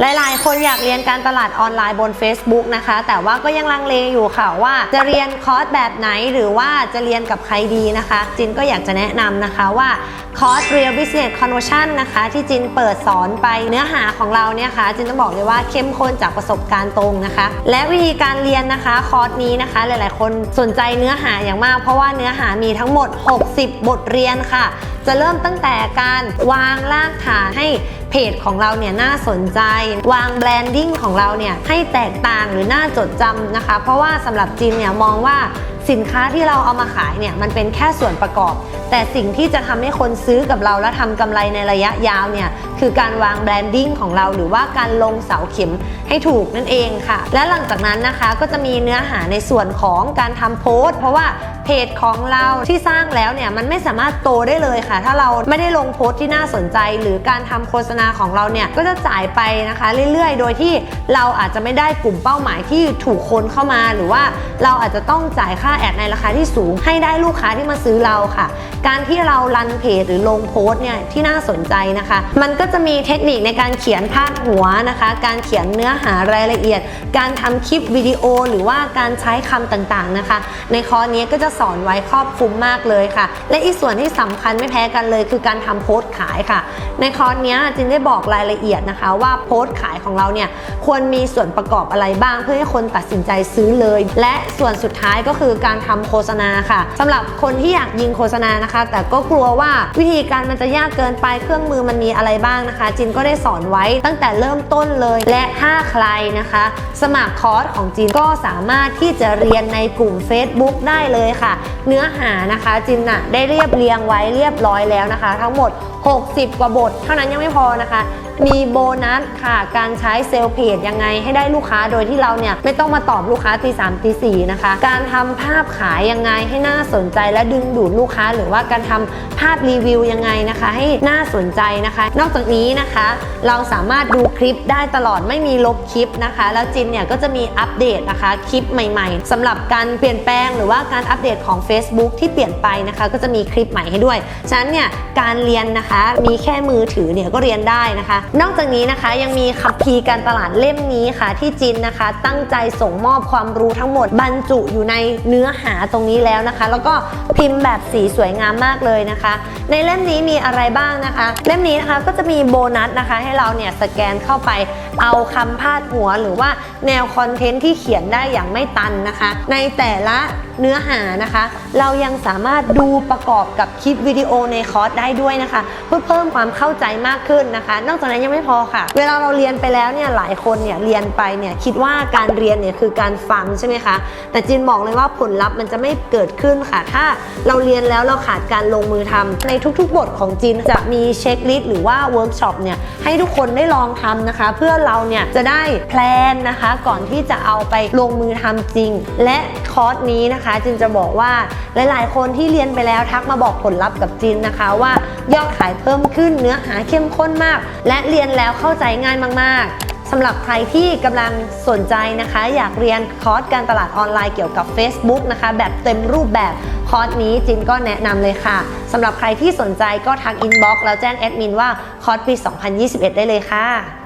หลายๆ คนอยากเรียนการตลาดออนไลน์บน Facebook นะคะ แต่ว่าก็ยังลังเลอยู่ค่ะว่าจะเรียนคอร์สแบบไหนหรือว่าจะเรียนกับใครดีนะคะ จินก็อยากจะแนะนำนะคะว่าคอร์ส Real Business Conversion นะคะ ที่จินเปิดสอนไปเนื้อหาของเราเนี่ยค่ะจินต้องบอกเลยว่าเข้มข้นจากประสบการณ์ตรงนะคะ และวิธีการเรียนนะคะคอร์สนี้นะคะ หลายๆ คนสนใจเนื้อหาอย่างมาก เพราะว่าเนื้อหามีทั้งหมด 60 บทเรียนค่ะ จะเริ่มตั้งแต่การวางรากฐานให้เพจของเราเนี่ยน่าสนใจ วางแบรนดิ้งของเราเนี่ยให้แตกต่างหรือน่าจดจำนะคะ เพราะว่าสำหรับจีนเนี่ยมองว่า สินค้าที่เราเอามาขายเนี่ยมันเป็นแค่ส่วนประกอบ แต่สิ่งที่จะทำให้คนซื้อกับเราและทำกำไรในระยะยาวเนี่ยคือการวางแบรนดิ้งของเราหรือว่าการลงเสาเข็มให้ถูกนั่นเองค่ะ และหลังจากนั้นนะคะก็จะมีเนื้อหาในส่วนของการทำโพสต์ เพราะว่าเพจของเราที่สร้างแล้วเนี่ยมันไม่สามารถโตได้เลยค่ะ ถ้าเราไม่ได้ลงโพสต์ที่น่าสนใจ หรือการทำโฆษณาของเราเนี่ยก็จะจ่ายไปนะคะ เรื่อยๆ โดยที่เราอาจจะไม่ได้กลุ่มเป้าหมายที่ถูกคนเข้ามา หรือว่าเราอาจจะต้องจ่ายค่าาแอดในราคาที่สูง ให้ได้ลูกค้าที่มาซื้อเราค่ะ การที่เรารันเพจหรือลงโพสต์เนี่ยที่น่าสนใจนะคะ มันก็จะมีเทคนิคในการเขียนพาดหัวนะคะ การเขียนเนื้อหารายละเอียด การทำคลิปวิดีโอ หรือว่าการใช้คำต่างๆนะคะ ในคอร์สนี้ก็จะสอนไว้ครอบคลุมมากเลยค่ะ และอีกส่วนที่สำคัญไม่แพ้กันเลย คือการทำโพสต์ขายค่ะ ในคอร์สนี้จินได้บอกรายละเอียดนะคะ ว่าโพสต์ขายของเราเนี่ยควรมีส่วนประกอบอะไรบ้าง เพื่อให้คนตัดสินใจซื้อเลย และส่วนสุดท้ายก็คือการทำโฆษณาค่ะสำหรับคนที่อยากยิงโฆษณานะคะ แต่ก็กลัวว่าวิธีการมันจะยากเกินไปเครื่องมือมันมีอะไรบ้างนะคะ จินก็ได้สอนไว้ตั้งแต่เริ่มต้นเลย และถ้าใครนะคะ สมัครคอร์สของจินก็สามารถที่จะเรียนในกลุ่ม Facebook ได้เลยค่ะ เนื้อหานะคะจินน่ะได้เรียบเรียงไว้เรียบร้อยแล้วนะคะ ทั้งหมด60 กว่าบท เท่านั้นยังไม่พอนะคะ มีโบนัสค่ะ การใช้เซลล์เพจยังไงให้ได้ลูกค้าโดยที่เราเนี่ย ไม่ต้องมาตอบลูกค้าตีสามตีสี่นะคะ การทำภาพขายยังไงให้น่าสนใจและดึงดูดลูกค้า หรือว่าการทำภาพรีวิวยังไงนะคะ ให้น่าสนใจนะคะ นอกจากนี้นะคะ เราสามารถดูคลิปได้ตลอดไม่มีลบคลิปนะคะ แล้วจินเนี่ยก็จะมีอัปเดตนะคะคลิปใหม่ ๆสำหรับการเปลี่ยนแปลงหรือว่าการอัปเดตของ Facebook ที่เปลี่ยนไปนะคะ ก็จะมีคลิปใหม่ให้ด้วยฉะนั้นเนี่ยการเรียนนะคะมีแค่มือถือเนี่ยก็เรียนได้นะคะ นอกจากนี้นะคะยังมีคัมภีร์การตลาดเล่มนี้ค่ะ ที่จินนะคะ ตั้งใจส่งมอบความรู้ทั้งหมดบรรจุอยู่ในเนื้อหาตรงนี้แล้วนะคะ แล้วก็พิมพ์แบบสีสวยงามมากเลยนะคะ ในเล่มนี้มีอะไรบ้างนะคะ เล่มนี้นะคะก็จะมีโบนัสนะคะ ให้เราเนี่ยสแกนเข้าไป เอาคำพาดหัวหรือว่าแนวคอนเทนต์ที่เขียนได้อย่างไม่ตันนะคะ ในแต่ละเนื้อหานะคะ เรายังสามารถดูประกอบกับคลิปวิดีโอในคอร์สได้ด้วยนะคะ เพื่อเพิ่มความเข้าใจมากขึ้นนะคะ นอกจากนั้นยังไม่พอค่ะ เวลาเราเรียนไปแล้วเนี่ยหลายคนเนี่ยเรียนไปเนี่ยคิดว่าการเรียนเนี่ยคือการฟังใช่ไหมคะแต่จินบอกเลยว่าผลลัพธ์มันจะไม่เกิดขึ้นค่ะ ถ้าเราเรียนแล้วเราขาดการลงมือทำในทุกๆ บทของจินจะมีเช็คลิสต์หรือว่าเวิร์กช็อปเนี่ยให้ทุกคนได้ลองทำนะคะ เพื่อเราเนี่ยจะได้แพลนนะคะ ก่อนที่จะเอาไปลงมือทำจริง และคอร์สนี้นะคะจินจะบอกว่าหลาย ๆ คนที่เรียนไปแล้วทักมาบอกผลลัพธ์กับจินนะคะว่ายอดขายเพิ่มขึ้นเนื้อหาเข้มข้นมาก และเรียนแล้วเข้าใจง่ายมาก ๆสำหรับใครที่กำลังสนใจนะคะ อยากเรียนคอร์สการตลาดออนไลน์เกี่ยวกับ Facebook นะคะ แบบเต็มรูปแบบคอร์สนี้จินก็แนะนำเลยค่ะสำหรับใครที่สนใจก็ทักอินบ็อกซ์แล้วแจ้งแอดมินว่าคอร์สปี 2021 ได้เลยค่ะ